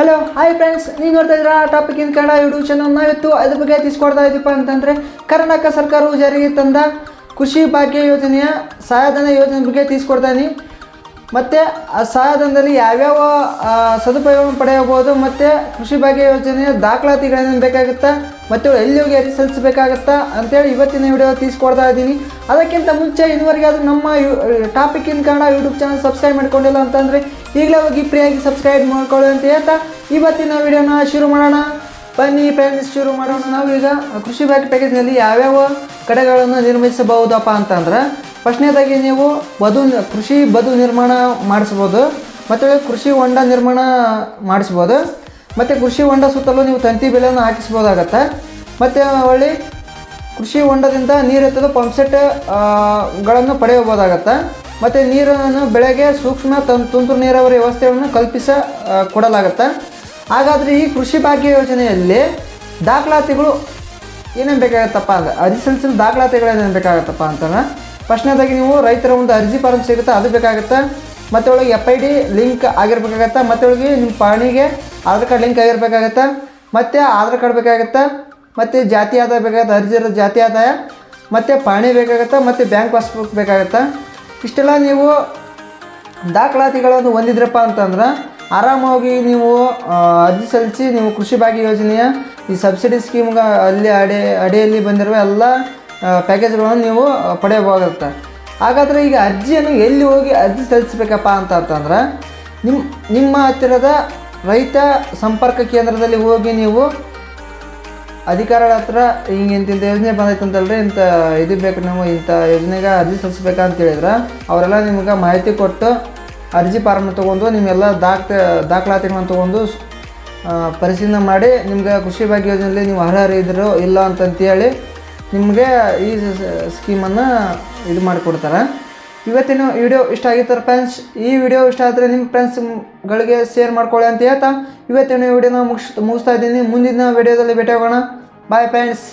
Hello hi friends ನೀವು ನೋಡ್ತಾ ಇದ್ದೀರಾ topic in Kannada YouTube channel ನಾವಿತ್ತು ಅದ್ರ ಬಗ್ಗೆ ತಿಳಿಸ್ಕೊಡ್ತಾ ಇದ್ದೀಪ ಅಂತಂದರೆ, ಕರ್ನಾಟಕ ಸರ್ಕಾರವು ಜಾರಿಗೆ ತಂದ ಕೃಷಿ ಭಾಗ್ಯ ಯೋಜನೆಯ ಸಹಾಯಧನ ಯೋಜನೆ ಬಗ್ಗೆ ತಿಳಿಸ್ಕೊಡ್ತಾ ಮತ್ತು ಆ ಸಹಾಯಧನದಲ್ಲಿ ಯಾವ್ಯಾವ ಸದುಪಯೋಗವನ್ನು ಪಡೆಯಬಹುದು, ಮತ್ತು ಕೃಷಿ ಭಾಗ್ಯ ಯೋಜನೆಯ ದಾಖಲಾತಿಗಳೇನೇನು ಬೇಕಾಗುತ್ತಾ, ಮತ್ತು ಎಲ್ಲಿ ಹೋಗಿ ಅರ್ಜಿ ಸಲ್ಲಿಸಬೇಕಾಗತ್ತಾ ಅಂತೇಳಿ ಇವತ್ತಿನ ವಿಡಿಯೋ ತಿಳಿಸ್ಕೊಡ್ತಾ ಇದ್ದೀನಿ. ಅದಕ್ಕಿಂತ ಮುಂಚೆ ಇದುವರೆಗೆ ಅದು ನಮ್ಮ you topic in Kannada YouTube channel subscribe ಮಾಡ್ಕೊಂಡಿಲ್ಲ ಅಂತಂದರೆ ಈಗಲೇ ಹೋಗಿ ಫ್ರೀಯಾಗಿ ಸಬ್ಸ್ಕ್ರೈಬ್ ಮಾಡ್ಕೊಳ್ಳಿ ಅಂತ ಹೇಳ್ತಾ, ಇವತ್ತಿನ ವಿಡಿಯೋನ ಶುರು ಮಾಡೋಣ. ಬನ್ನಿ ಫ್ರೆಂಡ್ಸ್ ಶುರು ಮಾಡೋಣ ನಾವು ಈಗ ಕೃಷಿ ಭಾಗ್ಯ ಪ್ಯಾಕೇಜ್ನಲ್ಲಿ ಯಾವ್ಯಾವ ಕಡೆಗಳನ್ನು ನಿರ್ಮಿಸಬಹುದಪ್ಪ ಅಂತಂದ್ರೆ ಫಸ್ಟ್ನೇದಾಗಿ ನೀವು ಬದು ಕೃಷಿ ಬದು ನಿರ್ಮಾಣ ಮಾಡಿಸ್ಬೋದು, ಮತ್ತು ಕೃಷಿ ಹೊಂಡ ನಿರ್ಮಾಣ ಮಾಡಿಸ್ಬೋದು, ಮತ್ತು ಕೃಷಿ ಹೊಂಡ ಸುತ್ತಲೂ ನೀವು ತಂತಿ ಬೆಲೆಯನ್ನು ಹಾಕಿಸ್ಬೋದಾಗತ್ತೆ, ಮತ್ತು ಹೊಳ್ಳಿ ಕೃಷಿ ಹೊಂಡದಿಂದ ನೀರು ಎತ್ತಲು ಪಂಪ್ಸೆಟ್ಗಳನ್ನು ಪಡೆಯಬಹುದಾಗತ್ತೆ, ಮತ್ತು ನೀರನ್ನು ಬೆಳೆಗೆ ಸೂಕ್ಷ್ಮ ತಂ ತುಂತುರು ನೀರಾವರಿ ವ್ಯವಸ್ಥೆಯನ್ನು ಕಲ್ಪಿಸ ಕೊಡಲಾಗತ್ತೆ. ಹಾಗಾದರೆ ಈ ಕೃಷಿ ಭಾಗ್ಯ ಯೋಜನೆಯಲ್ಲಿ ದಾಖಲಾತಿಗಳು ಏನೇನು ಬೇಕಾಗತ್ತಪ್ಪ ಅಂದರೆ ಅರ್ಜಿ ದಾಖಲಾತಿಗಳೇನೇನು ಬೇಕಾಗತ್ತಪ್ಪ ಅಂತಂದ್ರೆ ಫಸ್ಟ್ನೇದಾಗಿ ನೀವು ರೈತರ ಒಂದು ಅರ್ಜಿ ಫಾರ್ಮ್ ಸಿಗುತ್ತೆ, ಅದು ಬೇಕಾಗುತ್ತೆ. ಮತ್ತು ಒಳಗೆ ಎಫ್ ಐ ಡಿ ಲಿಂಕ್ ಆಗಿರ್ಬೇಕಾಗತ್ತೆ. ಮತ್ತು ಒಳಗೆ ನಿಮ್ಮ ಪಾಣಿಗೆ ಆಧಾರ್ ಕಾರ್ಡ್ ಲಿಂಕ್ ಆಗಿರಬೇಕಾಗತ್ತೆ. ಮತ್ತು ಆಧಾರ್ ಕಾರ್ಡ್ ಬೇಕಾಗತ್ತೆ. ಮತ್ತು ಜಾತಿ ಆದಾಯ ಬೇಕಾಗತ್ತೆ, ಅರ್ಜಿ ಇರೋ ಜಾತಿ ಆದಾಯ. ಮತ್ತು ಪಾಣಿ ಬೇಕಾಗತ್ತೆ, ಮತ್ತು ಬ್ಯಾಂಕ್ ಪಾಸ್ಬುಕ್ ಬೇಕಾಗತ್ತೆ. ಇಷ್ಟೆಲ್ಲ ನೀವು ದಾಖಲಾತಿಗಳನ್ನು ಹೊಂದಿದ್ರಪ್ಪ ಅಂತಂದ್ರೆ ಆರಾಮಾಗಿ ನೀವು ಅರ್ಜಿ ಸಲ್ಲಿಸಿ ನೀವು ಕೃಷಿ ಭಾಗ್ಯ ಯೋಜನೆಯ ಈ ಸಬ್ಸಿಡಿ ಸ್ಕೀಮ್ಗೆ ಅಲ್ಲಿ ಅಡಿ, ಅಡಿಯಲ್ಲಿ ಬಂದಿರುವ ಎಲ್ಲ ಪ್ಯಾಕೇಜ್ಗಳನ್ನು ನೀವು ಪಡೆಯಬಹುದಾಗುತ್ತೆ. ಹಾಗಾದರೆ ಈಗ ಅರ್ಜಿಯನ್ನು ಎಲ್ಲಿ ಹೋಗಿ ಅರ್ಜಿ ಸಲ್ಲಿಸಬೇಕಪ್ಪ ಅಂತ ಅಂತಂದ್ರೆ ನಿಮ್ಮ ನಿಮ್ಮ ಹತ್ತಿರದ ರೈತ ಸಂಪರ್ಕ ಕೇಂದ್ರದಲ್ಲಿ ಹೋಗಿ ನೀವು ಅಧಿಕಾರಿಗಳ ಹತ್ರ ಹಿಂಗೆ ಇಂತಿಂಥ ಯೋಜನೆ ಬಂದೈತೆ ಅಂತಲ್ರಿ ಇಂಥ ಇದು ಬೇಕು ನೀವು ಇಂಥ ಯೋಜನೆಗೆ ಅರ್ಜಿ ಸಲ್ಲಿಸ್ಬೇಕಂತ ಹೇಳಿದ್ರೆ, ಅವರೆಲ್ಲ ನಿಮ್ಗೆ ಮಾಹಿತಿ ಕೊಟ್ಟು ಅರ್ಜಿ ಫಾರ್ಮ್ನ ತೊಗೊಂಡು ನಿಮ್ಮೆಲ್ಲ ದಾಖ, ದಾಖಲಾತಿಗಳನ್ನ ತೊಗೊಂಡು ಪರಿಶೀಲನೆ ಮಾಡಿ, ನಿಮ್ಗೆ ಕೃಷಿ ಭಾಗ್ಯ ಯೋಜನೆಯಲ್ಲಿ ನೀವು ಅರ್ಹರಿದ್ರು ಇಲ್ಲ ಅಂತಂತೇಳಿ ನಿಮಗೆ ಈ ಸ್ಕೀಮನ್ನು ಇದು ಮಾಡಿಕೊಡ್ತಾರೆ. ಇವತ್ತಿನ ವಿಡಿಯೋ ಇಷ್ಟ ಆಗಿತ್ತಾರೆ ಫ್ರೆಂಡ್ಸ್ ಈ ವಿಡಿಯೋ ಇಷ್ಟ ಆದರೆ ನಿಮ್ಮ ಫ್ರೆಂಡ್ಸ್ಗಳಿಗೆ ಶೇರ್ ಮಾಡ್ಕೊಳ್ಳಿ ಅಂತ ಹೇಳ್ತಾ, ಇವತ್ತಿನ ವಿಡಿಯೋನ ಮುಗಿಸ್, ಮುಗಿಸ್ತಾ ಇದ್ದೀನಿ. ಮುಂದಿನ ವಿಡಿಯೋದಲ್ಲಿ ಭೇಟಿ ಹೋಗೋಣ ಬಾಯ್ ಫ್ರೆಂಡ್ಸ್